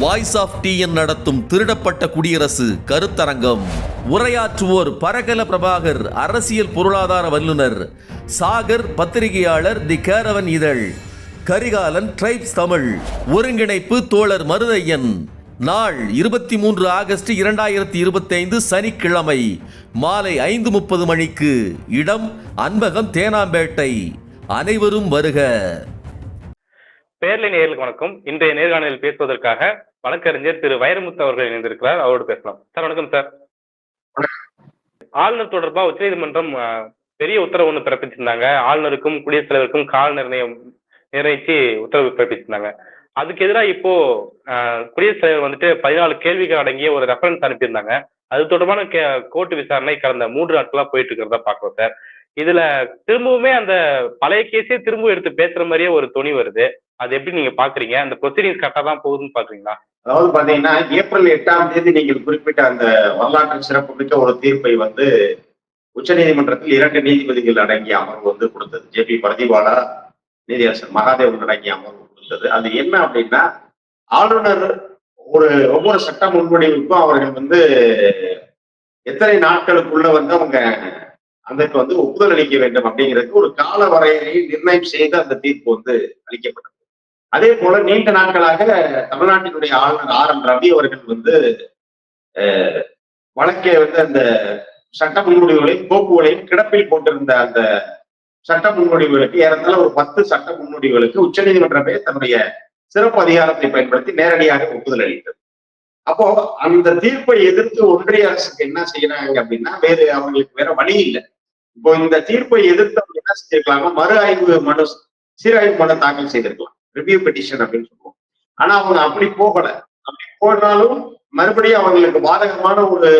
Voice of TN நடத்தும் திருடப்பட்ட குடியரசு கருத்தரங்கம். உரையாற்றுவோர் பரகல பிரபாகர் அரசியல் பொருளாதார வல்லுனர் சாகர் பத்திரிகையாளர் தி கேரவன் இதழ். கரிகாலன் ட்ரைப்ஸ் தமிழ். ஒருங்கிணைப்பு தோழர் மருதையன். நாள் இருபத்தி மூன்று ஆகஸ்ட் இரண்டாயிரத்தி இருபத்தைந்து சனிக்கிழமை மாலை ஐந்து முப்பது மணிக்கு இடம் அன்பகம் தேனாம்பேட்டை. அனைவரும் வருக. பேர்லை நேர்களுக்கு வணக்கம். இன்றைய நேர்காணலில் பேசுவதற்காக வழக்கறிஞர் திரு வைரமுத்து அவர்கள் இணைந்திருக்கிறார். அவரோடு பேசலாம். சார் வணக்கம் சார். ஆளுநர் தொடர்பா உச்சநீதிமன்றம் நீதிமன்றம் பெரிய உத்தரவு ஒன்று பிறப்பிச்சிருந்தாங்க. ஆளுநருக்கும் குடியரசுத் தலைவருக்கும் கால நிர்ணயம் நிர்ணயிச்சு உத்தரவு பிறப்பிச்சிருந்தாங்க. அதுக்கு எதிராக இப்போ குடியரசுத் தலைவர் வந்துட்டு பதினாலு கேள்விகள் அடங்கிய ஒரு ரெஃபரன்ஸ் அனுப்பியிருந்தாங்க. அது தொடர்பான கே கோர்ட்டு விசாரணை கடந்த மூன்று நாட்களா போயிட்டு இருக்கிறதா பாக்குறோம் சார். இதுல திரும்பவுமே அந்த பழைய கேஸே திரும்ப எடுத்து பேசுற மாதிரியே ஒரு துணி வருது. அது எப்படி நீங்க பாக்குறீங்க? அந்த ப்ரொசீடிங்ஸ் கரெக்டா தான் போகுதுன்னு பாக்குறீங்களா? அதாவது பாத்தீங்கன்னா ஏப்ரல் எட்டாம் தேதி நீங்கள் குறிப்பிட்ட அந்த வரலாற்று சிறப்புமிக்க ஒரு தீர்ப்பை வந்து உச்சநீதிமன்றத்தில் இரண்டு நீதிபதிகள் அடங்கிய அமர்வு வந்து கொடுத்தது. ஜே பி பிரதிபாலா நீதியரசர் மகாதேவன் அடங்கிய அமர்வு கொடுத்தது. அது என்ன அப்படின்னா ஆளுநர் ஒரு ஒவ்வொரு சட்ட முன்வடிவுக்கும் அவர்கள் வந்து எத்தனை நாட்களுக்குள்ள வந்து அவங்க அதற்கு வந்து ஒப்புதல் அளிக்க வேண்டும் அப்படிங்கிறதுக்கு ஒரு கால வரையறையை நிர்ணயம் செய்து அந்த தீர்ப்பு வந்து அளிக்கப்பட்டது. அதே போல நீண்ட நாட்களாக தமிழ்நாட்டினுடைய ஆளுநர் ஆர் என் ரவி அவர்கள் வந்து வழக்கே வழக்கை வந்து அந்த சட்ட முன்வடிவுகளையும் கோப்புகளையும் கிடப்பில் போட்டிருந்த அந்த சட்ட முன்வடிவுகளுக்கு ஏறத்தால ஒரு பத்து சட்ட முன்வடிவுகளுக்கு உச்சநீதிமன்றமே தன்னுடைய சிறப்பு அதிகாரத்தை பயன்படுத்தி நேரடியாக ஒப்புதல் அளித்தது. அப்போ அந்த தீர்ப்பை எதிர்த்து ஒன்றிய அரசுக்கு என்ன செய்யறாங்க அப்படின்னா வேறு அவங்களுக்கு வேற வழி இல்லை. இப்போ இந்த தீர்ப்பை எதிர்த்து அவங்க என்ன செஞ்சிருக்கலாம்னா மறு ஆய்வு மனு சீராய்வு மனு தாக்கல் செய்திருக்கலாம். ரிவ்யூ பெட்டிஷன் அப்படின்னு சொல்லுவோம். ஆனா அவங்க அப்படி போகல. அப்படி போனாலும் மறுபடியும் அவங்களுக்கு பாதகமான ஒரு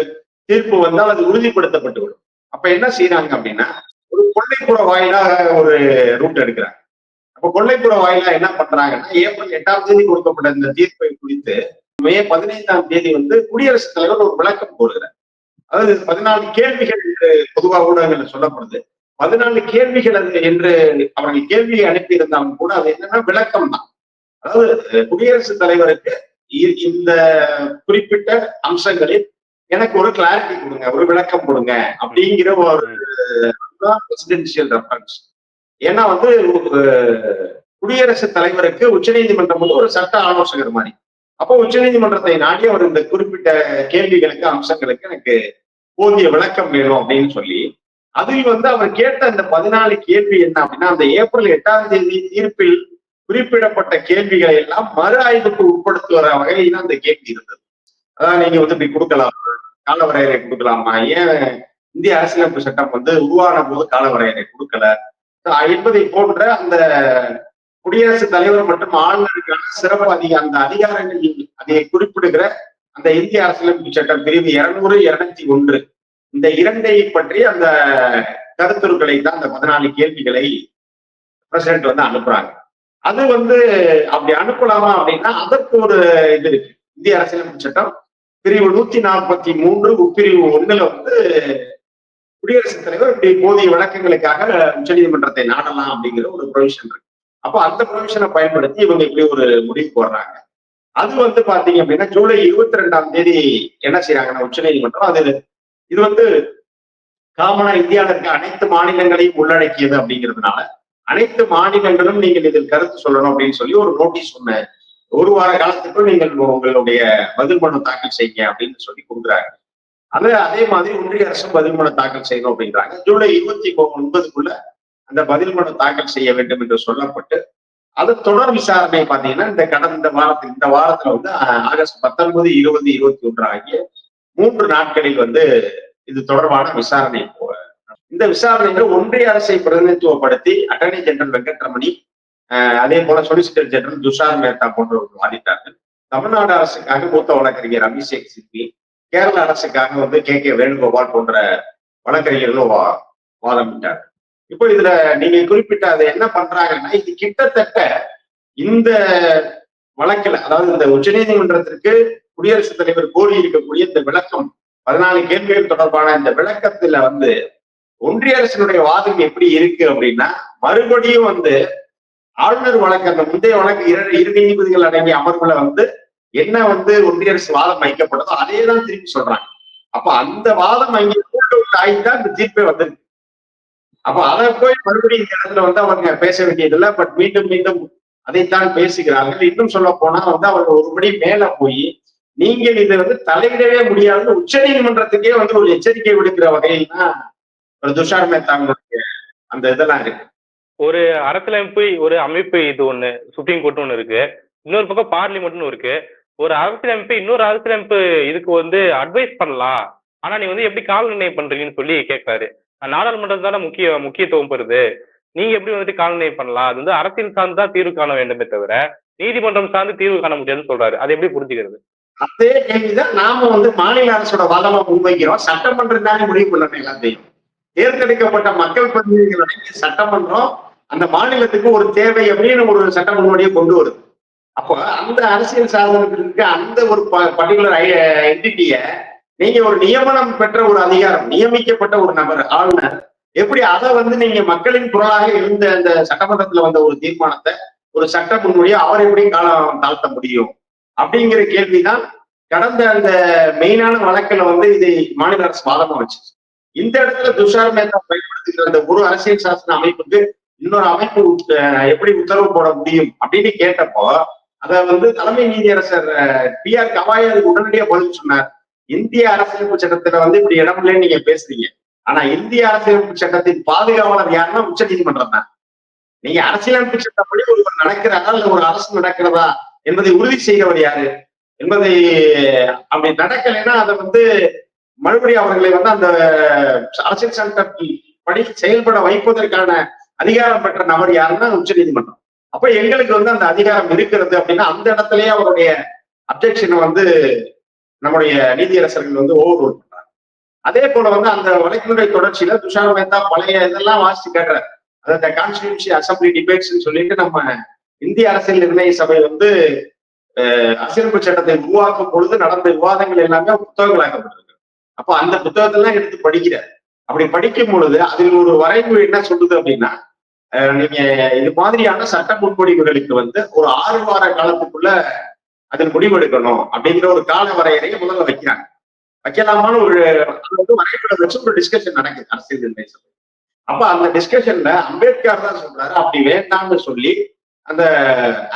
தீர்ப்பு வந்தால் அது உறுதிப்படுத்தப்பட்டு விடும் அப்ப என்ன செய்யறாங்க அப்படின்னா ஒரு கொள்ளைப்புற வாயிலாக ஒரு ரூட் எடுக்கிறாங்க. அப்ப கொள்ளைப்புற வாயிலா என்ன பண்றாங்கன்னா ஏப்ரல் எட்டாம் தேதி கொடுக்கப்பட்ட இந்த தீர்ப்பை குறித்து மே பதினைந்தாம் தேதி வந்து குடியரசுத் தலைவர் ஒரு விளக்கம் போடுகிறார் அதாவது பதினாலு கேள்விகள் பொதுவாக ஊடகங்கள் சொல்லப்படுது. பதினாலு கேள்விகள் அது என்று அவர்கள் கேள்வியை அனுப்பியிருந்தாலும் கூட அது என்னன்னா விளக்கம் தான் அதாவது குடியரசுத் தலைவருக்கு இந்த குறிப்பிட்ட அம்சங்களில் எனக்கு ஒரு கிளாரிட்டி கொடுங்க ஒரு விளக்கம் கொடுங்க அப்படிங்கிற ஒரு பிரசிடென்சியல் ரெஃபரன்ஸ் ஏன்னா வந்து குடியரசுத் தலைவருக்கு உச்சநீதிமன்றம் வந்து ஒரு சட்ட ஆலோசகர் மாதிரி. அப்போ உச்சநீதிமன்றத்தை நாடி அவர் இந்த குறிப்பிட்ட கேள்விகளுக்கு அம்சங்களுக்கு எனக்கு போதிய விளக்கம் வேணும் அப்படின்னு சொல்லி அதில் வந்து அவர் கேட்ட அந்த பதினாலு கேள்வி என்ன அப்படின்னா அந்த ஏப்ரல் எட்டாம் தேதி தீர்ப்பில் குறிப்பிடப்பட்ட கேள்விகளை எல்லாம் மறு ஆய்வுக்கு உட்படுத்துகிற வகையில் அந்த கேள்வி இருந்தது. அதான் நீங்க வந்து இப்படி கொடுக்கலாம். காலவரையறை கொடுக்கலாமா? ஏன் இந்திய அரசியலமைப்பு சட்டம் வந்து உருவான போது காலவரையறை கொடுக்கல? என்பதை போன்ற அந்த குடியரசுத் தலைவர் மற்றும் ஆளுநருக்கான சிறப்பு அதிக அந்த அதிகாரங்களில் அதை குறிப்பிடுகிற அந்த இந்திய அரசியலமைப்பு சட்டம் பிரிவு இருநூறு இருநூத்தி ஒன்று. இந்த இரண்டை பற்றி அந்த கருத்துருக்களை தான் அந்த பதினாலு கேள்விகளை பிரசிடென்ட் வந்து அனுப்புறாங்க. அது வந்து அப்படி அனுப்பலாமா அப்படின்னா அதற்கு ஒரு இது இருக்கு. இந்திய அரசியலமைப்பு சட்டம் பிரிவு நூத்தி நாற்பத்தி மூன்று உட்பிரிவு ஒண்ணுல வந்து குடியரசுத் தலைவர் இப்படி போதிய விளக்கங்களுக்காக உச்சநீதிமன்றத்தை நாடலாம் அப்படிங்கிற ஒரு ப்ரொவிஷன் இருக்கு. அப்போ அந்த ப்ரொவிஷனை பயன்படுத்தி இவங்க இப்படி ஒரு முடிவு போடுறாங்க. அது வந்து பாத்தீங்க அப்படின்னா ஜூலை இருபத்தி ரெண்டாம் தேதி என்ன செய்யறாங்கன்னா உச்சநீதிமன்றம் அது இது வந்து காமனா இந்தியாவில் இருக்க அனைத்து மாநிலங்களையும் உள்ளடக்கியது அப்படிங்கிறதுனால அனைத்து மாநிலங்களும் நீங்கள் இதில் கருத்து சொல்லணும் அப்படின்னு சொல்லி ஒரு நோட்டீஸ் ஒண்ணு ஒரு வார காலத்துக்குள் நீங்கள் உங்களுடைய பதில் மனு தாக்கல் செய்யுங்க அப்படின்னு சொல்லி கொடுக்குறாங்க. அது அதே மாதிரி ஒன்றிய அரசும் பதில் மனு தாக்கல் செய்யணும் அப்படின்றாங்க. ஜூலை இருபத்தி ஒன்பதுக்குள்ள அந்த பதில் மனு தாக்கல் செய்ய வேண்டும் என்று சொல்லப்பட்டு அது தொடர் விசாரணை பாத்தீங்கன்னா இந்த கடந்த வாரத்தில் இந்த வாரத்துல வந்து ஆகஸ்ட் பத்தொன்பது இருபது இருபத்தி ஒன்று ஆகிய மூன்று நாட்களில் வந்து இது தொடர்பான விசாரணை போ- இந்த விசாரணையில ஒன்றிய அரசை பிரதிநிதித்துவப்படுத்தி அட்டர்னி ஜெனரல் வெங்கட்ரமணி அஹ், அதே போல சொலிசிட்டர் ஜெனரல் துஷார் மேத்தா போன்றவர்கள் வாதிட்டார்கள் தமிழ்நாடு அரசுக்காக மூத்த வழக்கறிஞர் அபிஷேக் சிங்வி கேரள அரசுக்காக வந்து கே. கே. வேணுகோபால் போன்ற வழக்கறிஞர்களும் வா வாதமிட்டார்கள். இப்போ இதுல நீங்க குறிப்பிட்ட அதை என்ன பண்றாங்கன்னா இது கிட்டத்தட்ட இந்த வழக்கில் அதாவது இந்த உச்சநீதிமன்றத்திற்கு குடியரசுத் தலைவர் கோரி இருக்கக்கூடிய இந்த விளக்கம் பதினாலு கேள்விகள் தொடர்பான இந்த விளக்கத்துல வந்து ஒன்றிய அரசினுடைய வாதம் எப்படி இருக்கு அப்படின்னா மறுபடியும் வந்து ஆளுநர் வழக்கு அந்த முந்தைய வழக்கு இரு இரு நீதிபதிகள் அடங்கிய அமர்வுல வந்து என்ன வந்து ஒன்றிய அரசு வாதம் வைக்கப்பட்டதோ அதே தான் திருப்பி சொல்றாங்க. அப்ப அந்த வாதம் அங்கே ஆகி இந்த தீர்ப்பே வந்திருக்கு. அப்ப அதை போய் மறுபடியும் இந்த இடத்துல வந்து அவங்க பேச வேண்டியதில்லை பட் மீண்டும் மீண்டும் அதைத்தான் பேசுகிறார்கள். இன்னும் சொல்ல போனா வந்து அவங்க ஒருபடி மேல போய் நீங்கள் இதை வந்து தலையிடவே முடியாதுன்னு உச்ச நீதிமன்றத்துக்கே வந்து ஒரு எச்சரிக்கை விடுக்கிற வகையில் தான் ஒரு துஷார் மேத்தாங்களுடைய அந்த இதெல்லாம் இருக்கு. ஒரு அரசியலமைப்பு ஒரு அமைப்பு இது ஒண்ணு சுப்ரீம் கோர்ட் ஒண்ணு இருக்கு. இன்னொரு பக்கம் பார்லிமெண்ட்னு இருக்கு. ஒரு அரசியலமைப்பு இன்னொரு அரசியலமைப்பு இதுக்கு வந்து அட்வைஸ் பண்ணலாம். ஆனா நீ வந்து எப்படி கால நிர்ணயம் பண்றீங்கன்னு சொல்லி கேட்கறாரு நாடாளுமன்றம் தானே முக்கிய முக்கியத்துவம் பெறுது. நீங்க எப்படி வந்துட்டு கால நிர்ணயம் பண்ணலாம்? அது வந்து அரசியல் சார்ந்து தான் தீர்வு காண வேண்டுமே தவிர நீதிமன்றம் சார்ந்து தீர்வு காண முடியாதுன்னு சொல்றாரு. அதை எப்படி புரிஞ்சுக்கிறது? அதே கேள்விதான் நாம வந்து மாநில அரசோட வாதமா முன்வைக்கிறோம். சட்டமன்றம் தானே முடிவு பண்ணணும் எல்லாத்தையும். தேர்ந்தெடுக்கப்பட்ட மக்கள் பிரதிநிதிகள் அடங்கிய சட்டமன்றம் அந்த மாநிலத்துக்கு ஒரு தேவை அப்படின்னு ஒரு சட்ட முன்னோடியை கொண்டு வருது அப்போ அந்த அரசியல் சாதனத்திற்கு அந்த ஒரு பர்டிகுலர் என்டிட்டிய நீங்க ஒரு நியமனம் பெற்ற ஒரு அதிகாரம் நியமிக்கப்பட்ட ஒரு நபர் ஆளுநர் எப்படி அதை வந்து நீங்க மக்களின் குரலாக இருந்த அந்த சட்டமன்றத்துல வந்த ஒரு தீர்மானத்தை ஒரு சட்ட முன்மொழியை அவர் எப்படி காலம் தாழ்த்த முடியும்? அப்படிங்கிற கேள்விதான் கடந்த அந்த மெயினான வழக்குல வந்து இது மாநில அரசு வாதமா வச்சு இந்த இடத்துல துஷார் மேத்தா பயன்படுத்துகிற அந்த ஒரு அரசியல் சாசன அமைப்புக்கு இன்னொரு அமைப்பு எப்படி உத்தரவு போட முடியும் அப்படின்னு கேட்டப்போ அத வந்து தலைமை நீதியரசர் பி ஆர் கவாய் அதுக்கு உடனடியா பதில் சொன்னார். இந்திய அரசியலமைப்பு சட்டத்துல வந்து இப்படி இடம் இல்லைன்னு நீங்க பேசுறீங்க. ஆனா இந்திய அரசியலமைப்பு சட்டத்தின் பாதுகாவலர் யாருன்னா உச்ச நீதிமன்றம் தான். நீங்க அரசியலமைப்பு சட்டப்படி ஒருவர் நடக்கிறதா இல்ல ஒரு அரசு நடக்கிறதா என்பதை உறுதி செய்கிறவர் யாரு? என்பதை அப்படி நடக்கலைன்னா அதை வந்து மறுபடியும் அவர்களை வந்து அந்த அரசியல் சட்டத்தில் படி செயல்பட வைப்பதற்கான அதிகாரம் பெற்ற நபர் யாருன்னா உச்ச நீதிமன்றம். அப்ப எங்களுக்கு வந்து அந்த அதிகாரம் இருக்கிறது அப்படின்னா அந்த இடத்துலயே அவருடைய அப்ஜெக்ஷனை வந்து நம்முடைய நீதியரசர்கள் வந்து ஓவர் ரூல் பண்றாங்க. அதே போல வந்து அந்த வழக்கினுடைய தொடர்ச்சியில துஷார் மேத்தா பழைய இதெல்லாம் வாசிச்சு கேட்கிறார். அதாவது கான்ஸ்டிடியூன்சி அசம்பிளி டிபேட்ஸ் சொல்லிட்டு நம்ம இந்திய அரசியல் நிர்ணய சபை வந்து அரசியலமைப்பு சட்டத்தை உருவாக்கும் பொழுது நடந்த விவாதங்கள் எல்லாமே புத்தகங்களாக்கப்பட்டிருக்கு அப்போ அந்த புத்தகத்தெல்லாம் எடுத்து படிக்கிறார். அப்படி படிக்கும் பொழுது அதில் ஒரு வரைவு என்ன சொல்லுது அப்படின்னா நீங்க இது மாதிரியான சட்ட முன்மொழிவுகளுக்கு வந்து ஒரு ஆறு வார காலத்துக்குள்ள அதில் முடிவெடுக்கணும் அப்படிங்கிற ஒரு கால வரையறையை முதல்ல வைக்கிறாங்க. வைக்கலாமான ஒரு வந்து வரைபட வச்சு ஒரு டிஸ்கஷன் நடக்குது அரசியல் நிர்ணய சபை அப்ப அந்த டிஸ்கஷன்ல அம்பேத்கர் தான் சொல்றாரு அப்படி வேண்டாம்னு சொல்லி அந்த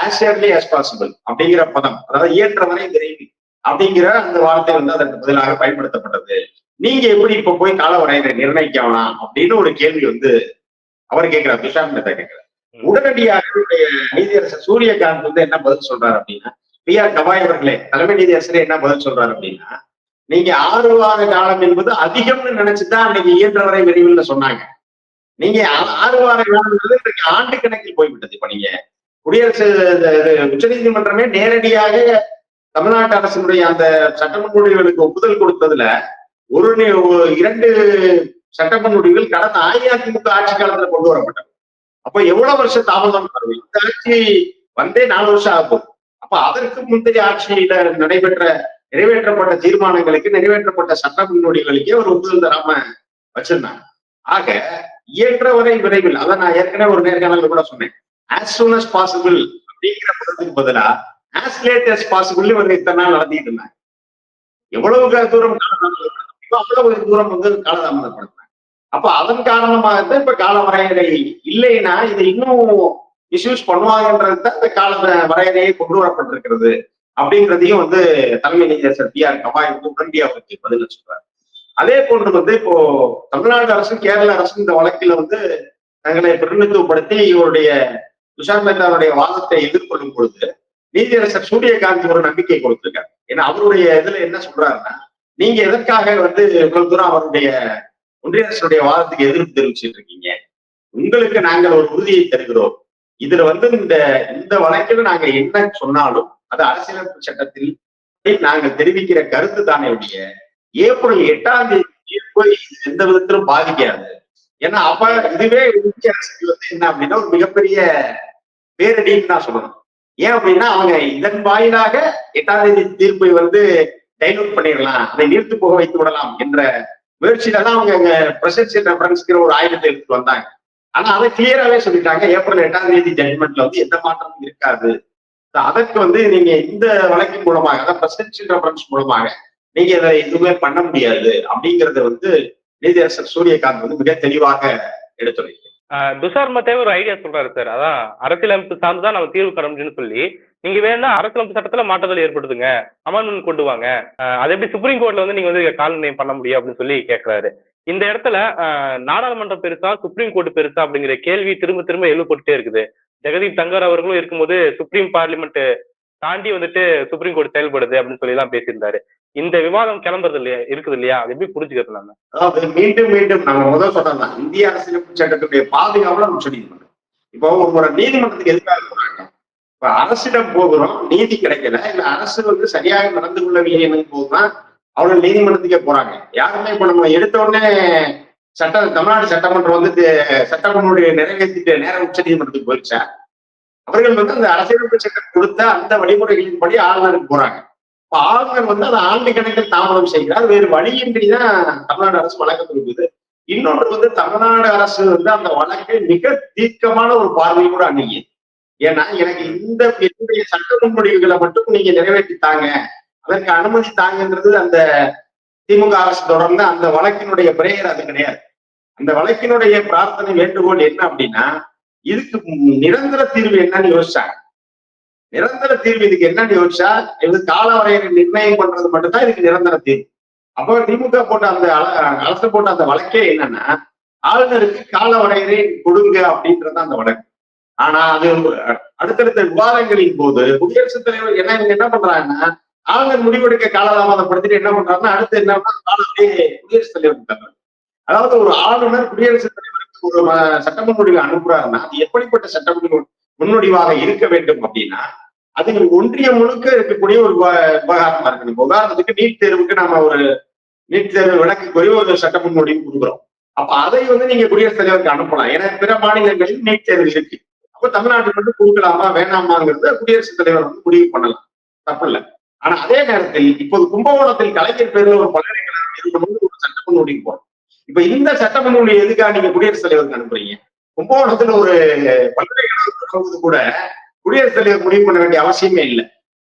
ஆஸ் ஏர்லி ஆஸ் பாசிபிள் அப்படிங்கிற பதம் அதாவது இயற்ற வரை விரைவில் அப்படிங்கிற அந்த வார்த்தை வந்து அதற்கு பதிலாக பயன்படுத்தப்பட்டது. நீங்க எப்படி இப்ப போய் கால வரையறை நிர்ணயிக்கலாம் அப்படின்னு ஒரு கேள்வி வந்து அவர் கேட்கிறார் துஷார் மேத்தா கேட்கிறார். உடனடியாக நீதியரசர் சூரியகாந்த் வந்து என்ன பதில் சொல்றாரு அப்படின்னா பி ஆர் கவாய் அவர்களே தலைமை நீதியரசரே என்ன பதில் சொல்றாரு அப்படின்னா நீங்க ஆறு வார காலம் என்பது அதிகம்னு நினைச்சுதான் அன்னைக்கு இயன்ற வரை விரைவில் சொன்னாங்க. நீங்க ஆறு வார காலம் ஆண்டு கணக்கில் போய்விட்டது இப்ப நீங்க. குடியரசு உச்ச நீதிமன்றமே நேரடியாக தமிழ்நாட்டு அரசினுடைய அந்த சட்ட முடிவுகளுக்கு ஒப்புதல் கொடுத்ததுல ஒரு இரண்டு சட்ட முடிவுகள் கடந்த அஇஅதிமுக ஆட்சி காலத்துல கொண்டு வரப்பட்டது. அப்ப எவ்வளவு வருஷம் தாமதம் இந்த ஆட்சி வந்தே நாலு வருஷம் ஆகும். அப்ப அதற்கு முந்தைய ஆட்சியில நடைபெற்ற நிறைவேற்றப்பட்ட தீர்மானங்களுக்கு நிறைவேற்றப்பட்ட சட்ட முன்னோடிகளுக்கே ஒரு ஒப்புதல் தராம வச்சிருந்தாங்க. ஆக இயற்றவரை விரைவில் அதான் நான் ஏற்கனவே ஒரு நேர்காணல கூட சொன்னேன். ஆஸ் சூன் அஸ் பாசிபிள் அப்படிங்கிற பதத்துக்கு பதிலா ஆஸ் லேட் அஸ் பாசிபிள் இவங்க இத்தனை நாள் நடத்திட்டு இருந்தாங்க. எவ்வளவு தூரம் அவ்வளவு தூரம் வந்து காலதாமதப்படுத்தினாங்க. அப்ப அதன் காரணமாக இப்ப கால வரையறை இல்லைன்னா இதை இன்னும் மிஸ்யூஸ் பண்ணுவாங்கன்றது தான் இந்த கால வரையறையை கொண்டு வரப்பட்டிருக்கிறது அப்படிங்கிறதையும் வந்து தலைமை நீதியரசர் பி ஆர் கவாய் வந்து உடனடியா அவருக்கு பதில் சொல்றாரு. அதே போன்று வந்து இப்போ தமிழ்நாடு அரசும் கேரள அரசும் இந்த வழக்கில் வந்து தங்களை பிரதிநிதித்துவப்படுத்தி இவருடைய துஷார் மேத்தாவுடைய வாதத்தை எதிர்கொள்ளும் பொழுது நீதியரசர் சூரியகாந்த் ஒரு நம்பிக்கை கொடுத்திருக்காரு. ஏன்னா அவருடைய இதுல என்ன சொல்றாருன்னா நீங்க எதற்காக வந்து இவ்வளவு தூரம் அவருடைய ஒன்றிய அரசுடைய வாதத்துக்கு எதிர்ப்பு தெரிவிச்சிட்டு இருக்கீங்க? உங்களுக்கு நாங்கள் ஒரு உறுதியை தருகிறோம். இதுல வந்து இந்த இந்த வழக்கில் நாங்க என்ன சொன்னாலும் அது அரசியலமைப்பு சட்டத்தில் நாங்கள் தெரிவிக்கிற கருத்து தானே உடைய ஏப்ரல் எட்டாம் தேதி போய் எந்த விதத்திலும் பாதிக்காது. ஏன்னா அப்ப இதுவே இந்திய அரசுக்கு வந்து என்ன அப்படின்னா ஒரு மிகப்பெரிய பேரடின்னு தான் சொல்லணும். ஏன் அப்படின்னா அவங்க இதன் வாயிலாக எட்டாம் தேதி தீர்ப்பை வந்து டைலூட் பண்ணிடலாம். அதை நீர்த்து போக வைத்து விடலாம் என்ற முயற்சியில தான் அவங்க அங்க பிரசன்சியல் ரெஃபரன்ஸ்ங்கிற ஒரு ஆயுதத்தை எடுத்துட்டு வந்தாங்க. ஆனா அதை கிளியராகவே சொல்லிட்டாங்க. ஏப்ரல் எட்டாம் தேதி ஜட்மெண்ட்ல வந்து எந்த மாற்றமும் இருக்காது. அதற்கு வந்து நீங்க இந்த வழக்கின் மூலமாக அதாவது பிரசிடென்சியல் ரெஃபரன்ஸ் மூலமாக நீங்க இதை எதுவுமே பண்ண முடியாது அப்படிங்கறத வந்து நீதியரசர் சூரியகாந்த் வந்து மிக தெளிவாக எடுத்துரைக்கிறார். துஷார் மத்தேவ் ஒரு ஐடியா சொல்றாரு சார் அதான் அரசியலமைப்பு சார்ந்து தான் நம்ம தீர்வு காண முடியும்னு சொல்லி. நீங்க வேணா அரசியலமைப்பு சட்டத்துல மாற்றுதல் ஏற்படுத்துங்க. அமெண்ட்மெண்ட் கொண்டு வாங்க. ஆஹ் அது எப்படி சுப்ரீம் கோர்ட்ல வந்து நீங்க வந்து கால நிர்ணயம் பண்ண முடியும் அப்படின்னு சொல்லி கேட்கறாரு இந்த இடத்துல ஆஹ் நாடாளுமன்றம் பெருசா சுப்ரீம் கோர்ட் பெருசா அப்படிங்கிற கேள்வி திரும்ப திரும்ப எழுப்பட்டுட்டே இருக்குது. ஜெகதீப் தங்கர் அவர்களும் இருக்கும்போது சுப்ரீம் பார்லிமெண்ட் தாண்டி வந்துட்டு சுப்ரீம் கோர்ட் செயல்படுது அப்படின்னு சொல்லி எல்லாம் பேசியிருந்தாரு. இந்த விவாதம் கிளம்புறது இல்லையா இருக்குது இல்லையா அது எப்படி புரிஞ்சுக்கிறது நம்ம அதாவது மீண்டும் மீண்டும் நம்ம முதல் சொன்னதான் இந்திய அரசியலமைப்பு சட்டத்துடைய பாதுகாப்புல நம்ம சொல்லியிருக்கோம். இப்போ ஒரு நீதிமன்றத்துக்கு எதுக்காக போறாங்க. இப்ப அரசிடம் போகிறோம் நீதி கிடைக்கல. இல்ல அரசு வந்து சரியாக நடந்து கொள்ளவில்லை போதுதான் அவங்க நீதிமன்றத்துக்கே போறாங்க. யாருமே இப்ப நம்ம எடுத்த உடனே சட்ட தமிழ்நாடு சட்டமன்றம் வந்து தே- சட்டமன்றம் நிறைவேற்றிட்டு நேரம் உச்ச நீதிமன்றத்துக்கு போயிடுச்சா? அவர்கள் வந்து அந்த அரசியலமைப்பு சட்டம் கொடுத்த அந்த வழிமுறைகளின்படி ஆளுநருக்கு போறாங்க. ஆளுநர் வந்து அதை ஆண்டு கணக்கில் தாமதம் செய்கிறார். வேறு வழியின்றி தான் தமிழ்நாடு அரசு வழக்கு கொடுக்குது இன்னொன்று வந்து தமிழ்நாடு அரசு வந்து அந்த வழக்கை மிக தீர்க்கமான ஒரு பார்வையோட அணுகி ஏன்னா எனக்கு இந்த என்னுடைய சட்ட முன்மொழிவுகளை மட்டும் நீங்க நிறைவேற்றி தாங்க அதற்கு அனுமதி தாங்கன்றது அந்த திமுக அரசு தொடர்ந்து அந்த வழக்கினுடைய பிரேயர் அது கிடையாது. அந்த வழக்கினுடைய பிரார்த்தனை வேண்டுகோள் என்ன அப்படின்னா இதுக்கு நிரந்தர தீர்வு என்னன்னு யோசிச்சாங்க. நிரந்தர தீர்வு இதுக்கு என்னன்னு யோசிச்சா இது கால வரையறை நிர்ணயம் பண்றது மட்டும்தான் இதுக்கு நிரந்தர தீர்வு. அப்போ திமுக போட்ட அந்த அல- அரசு போட்ட அந்த வழக்கே என்னன்னா ஆளுநருக்கு கால வரையறை கொடுங்க அப்படின்றது அந்த வழக்கு. ஆனா அது அடுத்தடுத்த விவாதங்களின் போது குடியரசுத் தலைவர் என்ன இவங்க என்ன பண்றாங்கன்னா ஆளுநர் முடிவெடுக்க காலதாமதப்படுத்திட்டு என்ன பண்றாருன்னா அடுத்து என்ன காலத்தையே குடியரசுத் தலைவர் தர்றாங்க அதாவது ஒரு ஆளுநர் குடியரசுத் தலைவருக்கு ஒரு ம- சட்ட முன்வடிவு அனுப்புறாருன்னா அது எப்படிப்பட்ட சட்ட முன்வ- இருக்க வேண்டும் அப்படின்னா அது ஒன்றியம் முழுக்க இருக்கக்கூடிய ஒரு விவகாரமா இருக்கணும் இப்ப உதாரணத்துக்கு நீட் தேர்வுக்கு நம்ம ஒரு நீட் தேர்வு விளக்கு கோரி ஒரு சட்ட முன்வடிவு கொடுக்குறோம். அப்ப அதை வந்து நீங்க குடியரசுத் தலைவருக்கு அனுப்பலாம். ஏன்னா பிற மாநிலங்களில் நீட் தேர்வு இருக்கு. அப்ப தமிழ்நாட்டுக்கு வந்து கொடுக்கலாமா வேணாமாங்கிறத குடியரசுத் தலைவர் வந்து முடிவு பண்ணலாம். தப்பு இல்லை ஆனா அதே நேரத்தில் இப்போது கும்பகோணத்தில் கலைஞர் பேர்ல ஒரு பல்கலைக்கழகம் இருக்கணும்னு ஒரு சட்ட முன்வடிவு போறோம். இப்ப இந்த சட்ட முன்வடிவு எதுக்காக நீங்க குடியரசுத் தலைவருக்கு அனுப்புறீங்க? கும்பகோணத்துல ஒரு பல்கலைக்கழகம் கூட குடியரசுத் தலைவர் முடிவு பண்ண வேண்டிய அவசியமே இல்லை.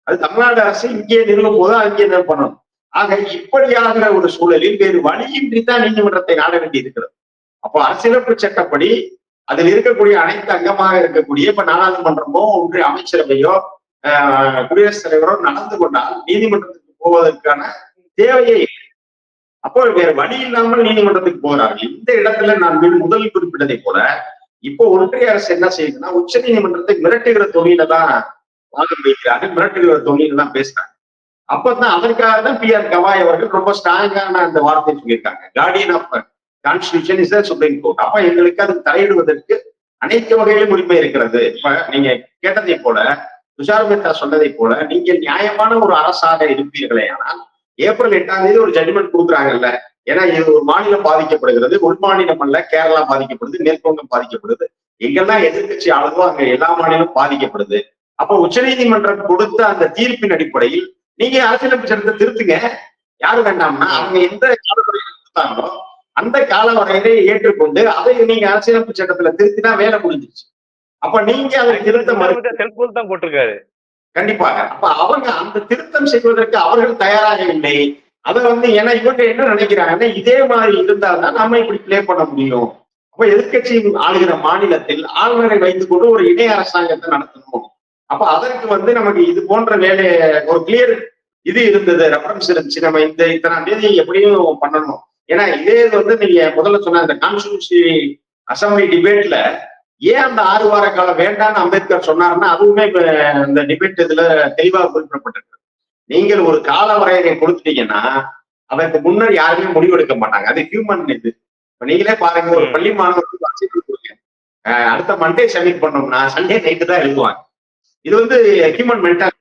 அது தமிழ்நாடு அரசு இங்கே நிறுவும் போது அங்கே என்ன பண்ணணும். ஆக இப்படியாக ஒரு சூழலில் வேறு வழியின்றி தான் நீதிமன்றத்தை நாட வேண்டி இருக்கிறது அப்போ அரசியலமைப்பு சட்டப்படி அதில் இருக்கக்கூடிய அனைத்து அங்கமாக இருக்கக்கூடிய இப்ப நாடாளுமன்றமோ ஒன்றிய அமைச்சரவையோ ஆஹ், குடியரசுத் தலைவரோ நடந்து கொண்டால் நீதிமன்றத்துக்கு போவதற்கான தேவையே இல்லை. அப்போ வேற வழி இல்லாமல் நீதிமன்றத்துக்கு போகிறார்கள். இந்த இடத்துல நான் முதல் குறிப்பிட்டதை போல இப்போ ஒன்றிய அரசு என்ன செய்யுதுன்னா உச்ச நீதிமன்றத்தை மிரட்டுகிற தொழில தான் வாதம் வைக்கிறாங்க. மிரட்டுகிற தொழில தான் பேசுறாங்க. அப்பதான் அதற்காக தான் பி ஆர் கவாய் அவர்கள் ரொம்ப ஸ்ட்ராங்கான அந்த வார்த்தை சொல்லியிருக்காங்க. Guardian of constitution is supreme court அப்ப எங்களுக்கு அது தலையிடுவதற்கு அனைத்து வகையிலும் உரிமை இருக்கிறது. இப்ப நீங்க கேட்டதை போல துஷார் மேத்தா சொன்னதை போல நீங்க நியாயமான ஒரு அரசாக இருப்பீர்களே ஆனால் ஏப்ரல் எட்டாம் தேதி ஒரு ஜட்மெண்ட் கொடுக்குறாங்கல்ல ஏன்னா இது ஒரு மாநிலம் பாதிக்கப்படுகிறது உள் மாநிலம் அல்ல கேரளா பாதிக்கப்படுது மேற்குவங்கம் பாதிக்கப்படுது. எங்கெல்லாம் எதிர்க்கட்சி ஆளுதோ அங்க எல்லா மாநிலமும் பாதிக்கப்படுது. அப்ப உச்சநீதிமன்றம் கொடுத்த அந்த தீர்ப்பின் அடிப்படையில் நீங்க அரசியலமைப்பு சட்டத்தை திருத்துங்க. யாரு வேண்டாம்னா அவங்க எந்த காலவரையில கொடுத்தாங்களோ அந்த கால வரையறை ஏற்றுக்கொண்டு அதை நீங்க அரசியலமைப்பு சட்டத்துல திருத்தினா வேலை முடிஞ்சிருச்சு. அப்ப நீங்க அதை திருத்த மறு செல்போன் தான் போட்டிருக்காரு. கண்டிப்பாக. அப்ப அவங்க அந்த திருத்தம் செய்வதற்கு அவர்கள் தயாராகவில்லை. அதை வந்து ஏன்னா இவங்க என்ன நினைக்கிறாங்கன்னா இதே மாதிரி இருந்தால்தான் நம்ம இப்படி பிளே பண்ண முடியும். அப்ப எதிர்க்கட்சி ஆளுகிற மாநிலத்தில் ஆளுநரை வைத்துக் கொண்டு ஒரு இணை அரசாங்கத்தை நடத்தணும். அப்ப அதற்கு வந்து நமக்கு இது போன்ற வேலை ஒரு கிளியர் இது இருந்தது ரெஃபரன்ஸ் இருந்துச்சு. நம்ம இந்த இத்தனை தேதி எப்படியும் பண்ணணும். ஏன்னா இதே இது வந்து நீங்க முதல்ல சொன்ன இந்த கான்ஸ்டியூன்சி அசம்பிளி டிபேட்ல ஏன் அந்த ஆறு வார காலம் வேண்டாம்னு அம்பேத்கர் சொன்னாருன்னா அதுவுமே இந்த டிபேட் இதுல தெளிவாக குறிப்பிடப்பட்டிருக்கு. நீங்கள் ஒரு கால வரையறை கொடுத்துட்டீங்கன்னா அதற்கு முன்னர் யாருமே முடிவெடுக்க மாட்டாங்க. அது ஹியூமன் இது. நீங்களே பாருங்க ஒரு பள்ளி மாணவர்களுக்கு அசைன்மெண்ட் கொடுங்க. அடுத்த மண்டே சப்மிட் பண்ணோம்னா சண்டே நைட்டு தான் எழுதுவாங்க. இது வந்து ஹியூமன் மென்டாலிட்டி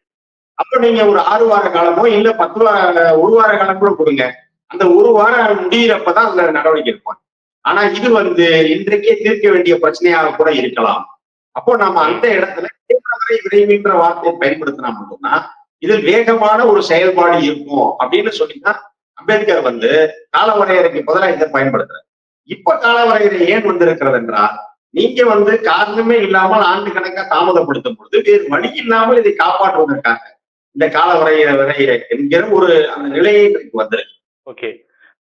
அப்ப நீங்க ஒரு ஆறு வார காலமோ இல்ல பத்து வார ஒரு வார காலம் கூட கொடுங்க. அந்த ஒரு வாரம் முடியிறப்பதான் அதுல நடவடிக்கை எடுப்பாங்க. ஆனா இது வந்து இன்றைக்கே தீர்க்க வேண்டிய பிரச்சனையாக கூட இருக்கலாம். அப்போ நாம அந்த இடத்துல விரைவுன்ற வார்த்தையை பயன்படுத்தினா மட்டும்தான் இதில் வேகமான ஒரு செயல்பாடு இருக்கும் அப்படின்னு சொல்லிதான் அம்பேத்கர் வந்து கால வரையறைக்கு பதிலாக இதை பயன்படுத்துறாரு. இப்ப கால வரையறை ஏன் வந்திருக்கிறது என்றால் நீங்க வந்து காரணமே இல்லாமல் ஆண்டு கணக்கா தாமதப்படுத்தும் பொழுது வேறு வழி இல்லாமல் இதை காப்பாற்றுவதற்காக இந்த கால வரைய என்கிற ஒரு அந்த நிலையை வந்திருக்கு. ஓகே.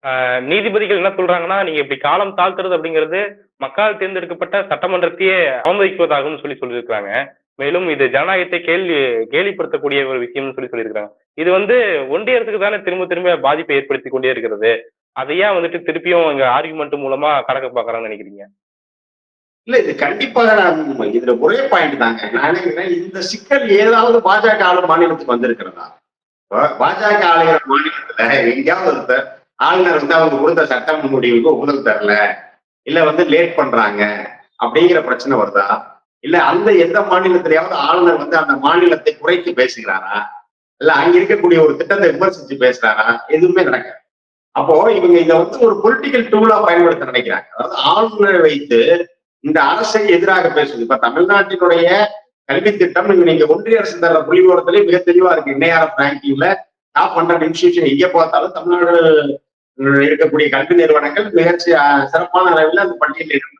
ஆஹ் நீதிபதிகள் என்ன சொல்றாங்கன்னா நீங்க இப்படி காலம் தாழ்த்துறது அப்படிங்கிறது மக்களால் தேர்ந்தெடுக்கப்பட்ட சட்டமன்றத்தையே அவமதிக்குவதாகவும் சொல்லி சொல்லியிருக்காங்க மேலும் இது ஜனநாயகத்தை கேள்வி கேலிப்படுத்தக்கூடிய ஒரு விஷயம்னு சொல்லி சொல்லியிருக்காங்க இது வந்து ஒன்றியத்துக்கு தானே திரும்ப திரும்ப பாதிப்பை ஏற்படுத்தி கொண்டே இருக்கிறது. அதை ஏன் வந்துட்டு திருப்பியும் இங்க ஆர்குமெண்ட் மூலமா கடக்க பாக்குறாங்கன்னு நினைக்கிறீங்க? இல்ல இது கண்டிப்பாக நான் இதுல ஒரே பாயிண்ட் தாங்க. நான் நினைக்கிறேன் இந்த சிக்கல் ஏதாவது பாஜக ஆளும் மாநிலத்துக்கு வந்திருக்கிறதா? பாஜக ஆளுகிற மாநிலத்துல எங்கேயாவது ஒருத்தர் ஆளுநர் வந்து அவங்க கொடுத்த சட்டம் முடிவுக்கு ஒப்புதல் தரல இல்ல வந்து லேட் பண்றாங்க அப்படிங்கிற பிரச்சனை வருதா? இல்ல அந்த எந்த மாநிலத்திலையாவது ஆளுநர் வந்து அந்த மாநிலத்தை குறைத்து பேசுகிறாரா? இல்ல அங்க இருக்கக்கூடிய ஒரு திட்டத்தை விமர்சிச்சு பேசுறாரா? எதுவுமே நடக்காது அப்போ இவங்க இதை வந்து ஒரு பொலிட்டிக்கல் டூலா பயன்படுத்த நினைக்கிறாங்க. அதாவது ஆளுநரை வைத்து இந்த அரசை எதிராக பேசுது இப்ப தமிழ்நாட்டினுடைய கல்வி திட்டம் இங்க நீங்க ஒன்றிய அரசு தர புள்ளிவிவரத்திலே மிக தெளிவா இருக்கு. என்ஐஆர்எஃப் ரேங்கிங்ல டாப் ஹண்ட்ரட் இன்ஸ்டியூஷன் எங்க பார்த்தாலும் தமிழ்நாடு இருக்கக்கூடிய கல்வி நிறுவனங்கள் மிக சிறப்பான அளவில் அந்த பட்டியலில் இருக்கு.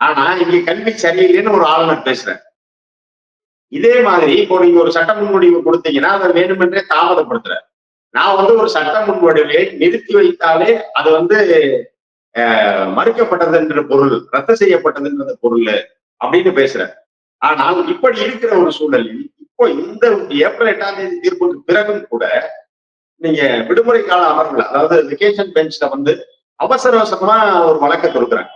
ஆனா இங்க கல்வி சரியில்லைன்னு ஒரு ஆளுநர் பேசுறாரு. இதே மாதிரி இப்போ நீங்க ஒரு சட்ட முன்வடிவு கொடுத்தீங்கன்னா அதை வேணுமென்றே தாமதப்படுத்துறாரு. நான் வந்து ஒரு சட்ட முன்வடிவை நிறுத்தி வைத்தாலே அது வந்து அஹ், மறுக்கப்பட்டது என்ற பொருள் ரத்து செய்யப்பட்டது என்ற பொருள் அப்படின்னு பேசுறாரு. ஆனால் இப்படி இருக்கிற ஒரு சூழலில் இப்போ இந்த ஏப்ரல் எட்டாம் தேதி தீர்ப்புக்கு பிறகும் கூட நீங்க விடுமுறை கால அமர்வுல அதாவது வெகேஷன் பெஞ்ச்ல வந்து அவசர அவசரமா ஒரு வழக்கை கொடுக்குறாங்க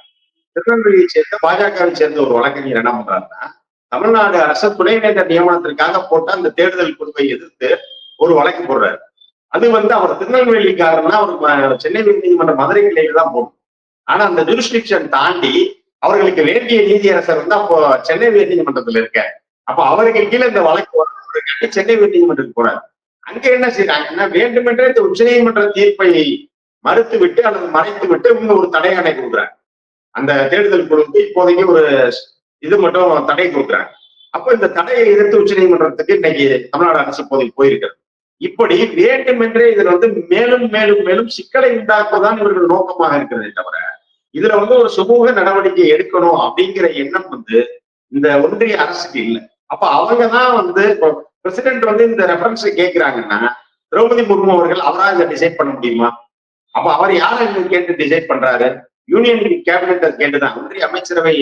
திருநெல்வேலியை சேர்ந்த பாஜகவை சேர்ந்த ஒரு வழக்கறிஞர் என்ன பண்றாருன்னா தமிழ்நாடு அரசு துணைவேந்தர் நியமனத்திற்காக போட்ட அந்த தேர்தல் குழுவை எதிர்த்து ஒரு வழக்கு போடுறாரு. அது வந்து அவர் திருநெல்வேலிக்காரன்னா அவர் ம- சென்னை நீதிமன்ற மதுரை கிளையில தான் போகணும். ஆனா அந்த ஜூரிஸ்டிக்ஷன் தாண்டி அவர்களுக்கு வேண்டிய நீதியரசர் வந்து அப்போ சென்னை உயர்நீதிமன்றத்துல இருக்க அப்ப அவருக்கு கீழே இந்த வழக்கு வரதுக்காண்டி சென்னை உயர்நீதிமன்றத்துக்கு போறாரு. அங்க என்ன செய்யறாங்கன்னா வேண்டுமென்றே இந்த உச்சநீதிமன்ற தீர்ப்பை மறுத்து விட்டு அல்லது மறைத்து விட்டு இவங்க ஒரு தடையாணை கொடுக்குறாங்க. அந்த தேடுதல் குழுவுக்கு இப்போதைக்கு ஒரு இது மட்டும் தடை கொடுக்குறாங்க. அப்ப இந்த தடையை எதிர்த்து உச்சநீதிமன்றத்துக்கு இன்னைக்கு தமிழ்நாடு அரசு இப்போதைக்கு போயிருக்கிறது. இப்படி வேண்டுமென்றே இதில் வந்து மேலும் மேலும் மேலும் சிக்கலை உண்டாக்குவதுதான் இவர்கள் நோக்கமாக இருக்கிறதே தவிர இதுல வந்து ஒரு சுமூக நடவடிக்கை எடுக்கணும் அப்படிங்கிற எண்ணம் வந்து இந்த ஒன்றிய அரசுக்கு இல்லை. அப்ப அவங்க தான் வந்து இப்போ பிரசிடென்ட் வந்து இந்த ரெஃபரன்ஸ் கேட்கிறாங்கன்னா திரௌபதி முர்மு அவர்கள் அவரா இதை டிசைட் பண்ண முடியுமா? அப்ப அவர் யாரை கேட்டு டிசைட் பண்றாரு? யூனியன் கேபினெட் கேட்டுதான். ஒன்றிய அமைச்சரவை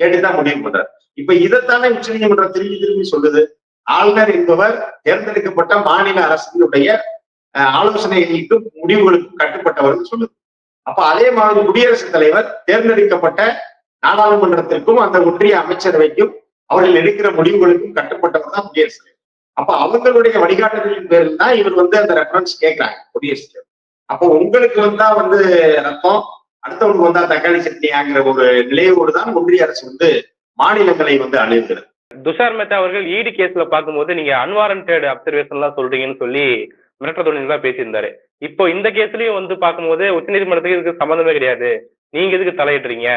கேட்டுதான் முடிவு பண்றாரு. இப்ப இதைத்தானே உச்சநீதிமன்றம் திரும்பி திரும்பி சொல்லுது. ஆளுநர் என்பவர் தேர்ந்தெடுக்கப்பட்ட மாநில அரசினுடைய ஆலோசனைகளுக்கும் முடிவுகளுக்கும் கட்டுப்பட்டவர் சொல்லுது. அப்ப அதே மாதிரி குடியரசுத் தலைவர் தேர்ந்தெடுக்கப்பட்ட நாடாளுமன்றத்திற்கும் அந்த ஒன்றிய அமைச்சரவைக்கும் அவர்கள் எடுக்கிற முடிவுகளுக்கும் கட்டுப்பட்டவர் தான் குடியரசுத் தலைவர். அப்ப அவங்களுடைய வழிகாட்டுதலின் பேரில் தான் இவர் வந்து அந்த ரெஃபரன்ஸ் கேட்கிறாங்க குடியரசுத் தலைவர். அப்போ உங்களுக்கு வந்தா வந்து ரத்தம் அடுத்தவங்களுக்கு வந்தா தக்காளி சட்னியாங்கிற ஒரு நிலையோடு தான் ஒன்றிய அரசு வந்து மாநிலங்களை வந்து அணுகுகிறது. துஷார் மேத்தா அவர்கள் ஈடி கேஸ்ல பார்க்கும்போது நீங்க அன்வாரண்டட் அப்சர்வேஷன் எல்லாம் சொல்றீங்கன்னு சொல்லி மிரட்டத்தோடு தான் பேசியிருந்தாரு. இப்போ இந்த கேஸ்லயும் வந்து பார்க்கும்போது உச்சநீதிமன்றத்துக்கு இதுக்கு சம்மந்தமே கிடையாது. நீங்க எதுக்கு தலையிடுறீங்க?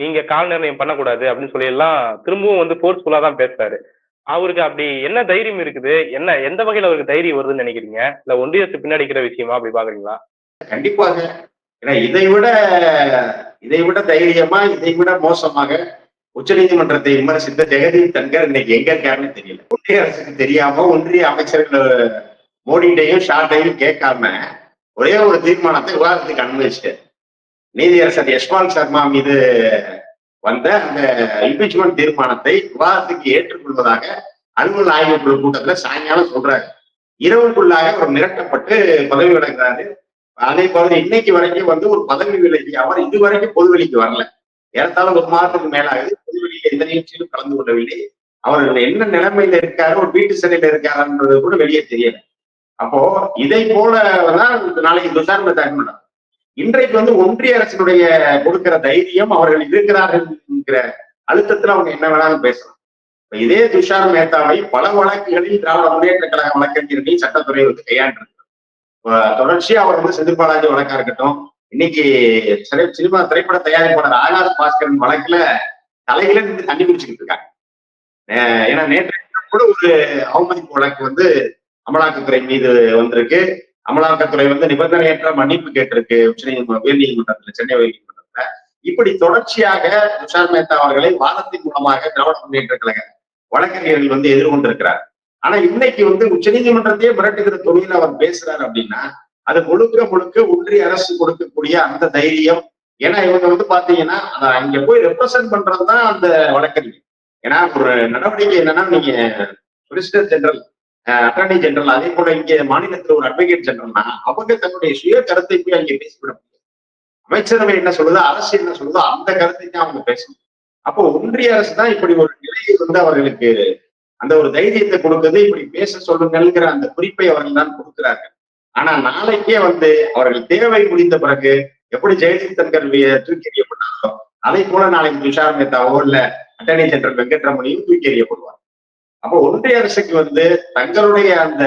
நீங்க கால நிர்ணயம் பண்ணக்கூடாது அப்படின்னு சொல்லி எல்லாம் திரும்பவும் வந்து ஃபோர்ஸ்ஃபுல்லா தான் பேசுறாரு. அவருக்கு அப்படி என்ன தைரியம் இருக்குது? என்ன எந்த வகையில அவருக்கு தைரியம் வருதுன்னு நினைக்கிறீங்க? இல்ல ஒன்றிய அரசு பின்னாடி இருக்கிற விஷயமா அப்படி பாக்குறீங்களா கண்டிப்பாக ஏன்னா இதை விட இதை விட தைரியமா இதை விட மோசமாக உச்சநீதிமன்றத்தை விமர்சித்த ஜெகதீப் தன்கர் இன்னைக்கு எங்க இருக்காருன்னு தெரியல. ஒன்றிய அரசுக்கு தெரியாம ஒன்றிய அமைச்சர்கள் மோடிட்டையும் ஷாட்டையும் கேட்காம ஒரே ஒரு தீர்மானத்தை விவாதத்துக்கு அனுமதிச்சிட்டார் நீதியரசர் யஷ்பால் சர்மா மீது வந்த அந்த இம்பீச்மெண்ட் தீர்மானத்தை விவாதத்துக்கு ஏற்றுக்கொள்வதாக அலுவல் குழு கூட்டத்துல சாயங்காலம் சொல்றாரு. இரவுக்குள்ளாக அவர் மிரட்டப்பட்டு பதவி விலகிறாரு. அதே போல இன்னைக்கு வரைக்கும் வந்து ஒரு பதவி விலகி அவர் இதுவரைக்கும் பொதுவெளிக்கு வரல. ஏறத்தாழ ஒரு மாதத்துக்கு மேலாகுது. பொதுவெளியில எந்த நிகழ்ச்சியிலும் கலந்து கொள்ளவில்லை. அவர் என்ன நிலைமையில இருக்காரு ஒரு வீட்டு சிறையில இருக்காருன்றது கூட வெளியே தெரியல. அப்போ இதை போலதான் நாளைக்கு துஷார் தகவல் இன்றைக்கு வந்து ஒன்றிய அரசினுடைய கொடுக்கிற தைரியம் அவர்கள் இருக்கிறார்கள் என்கிற அழுத்தத்துல அவங்க என்ன வேணாலும் பேசலாம். இதே துஷார் மேத்தாவை பல வழக்குகளில் திராவிட முன்னேற்ற கழக வழக்கறிஞர்கள் சட்டத்துறை வந்து கையாண்டு தொடர்ச்சியா அவர் வந்து செந்தில் பாலாஜி வழக்கா இருக்கட்டும். இன்னைக்கு சிறை- சினிமா திரைப்பட தயாரிப்பாளர் ஆகாஷ் பாஸ்கரன் வழக்குல தலையில நின்று தண்ணி குடிச்சுக்கிட்டு இருக்காங்க. ஏன்னா நேற்று கூட ஒரு அவமதிப்பு வழக்கு வந்து அமலாக்கத்துறை மீது வந்திருக்கு. அமலாக்கத்துறை வந்து நிபந்தனையற்ற மன்னிப்பு கேட்டிருக்கு உச்சநீதிமன்ற உயர்நீதிமன்றத்துல சென்னை உயர்நீதிமன்றத்துல இப்படி தொடர்ச்சியாக துஷார் மேத்தா அவர்களை வாதத்தின் மூலமாக திராவிட முன்னேற்ற கழக வழக்கறிஞர்கள் வந்து எதிர்கொண்டிருக்கிறார் ஆனா இன்னைக்கு வந்து உச்சநீதிமன்றத்தையே மிரட்டுகிற தொழில் அவர் பேசுறாரு அப்படின்னா அது முழுக்க முழுக்க ஒன்றிய அரசு கொடுக்கக்கூடிய அந்த தைரியம். ஏன்னா இவங்க வந்து பாத்தீங்கன்னா அதை அங்க போய் ரெப்ரசன்ட் பண்றதுதான் அந்த வழக்கறிஞர். ஏன்னா ஒரு நடவடிக்கை என்னன்னா நீங்க சொலிசிட்டர் ஜெனரல் அட்டர்னி ஜெனரல் அதே போல இங்க மாநிலத்துல ஒரு அட்வொகேட் ஜெனரல்னா அவங்க தன்னுடைய சுய கருத்தை போய் அங்கே பேசிவிட முடியும் அமைச்சரவை என்ன சொல்லுதோ அரசு என்ன சொல்லுதோ அந்த கருத்தை தான் அவங்க பேசணும். அப்போ ஒன்றிய அரசு தான் இப்படி ஒரு நிலையை வந்து அவர்களுக்கு அந்த ஒரு தைரியத்தை கொடுக்குது. இப்படி பேச சொல்லுங்கள்ங்கிற அந்த குறிப்பை அவர்கள் தான் கொடுக்கிறார்கள். ஆனா நாளைக்கே வந்து அவர்கள் தேவை முடிந்த பிறகு எப்படி ஜெயலலிதா கல்வியை தூக்கி எறியப்பட்டாரோ அதை போல நாளைக்கு துஷார் மேத்தாவோ இல்ல அட்டர்னி ஜெனரல் வெங்கட்ரமணியும் தூக்கி எறியப்படுவார். அப்போ ஒன்றிய அரசுக்கு வந்து தங்களுடைய அந்த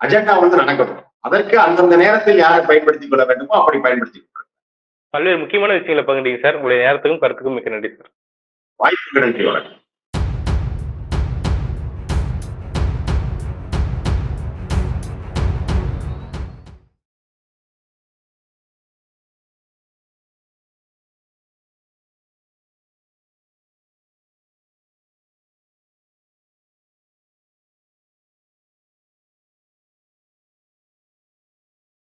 அஜெண்டா வந்து நடக்கணும் அதற்கு அந்தந்த நேரத்தில் யாரை பயன்படுத்திக் கொள்ள வேண்டுமோ அப்படி பயன்படுத்திக் கொள்ள பல்வேறு முக்கியமான விஷயங்களை பகிர்ந்தீங்க சார். உங்களுடைய நேரத்துக்கும் கருத்துக்கும் மிக்க நன்றி சார். வாய்ப்புக்கு நன்றி வணக்கம்.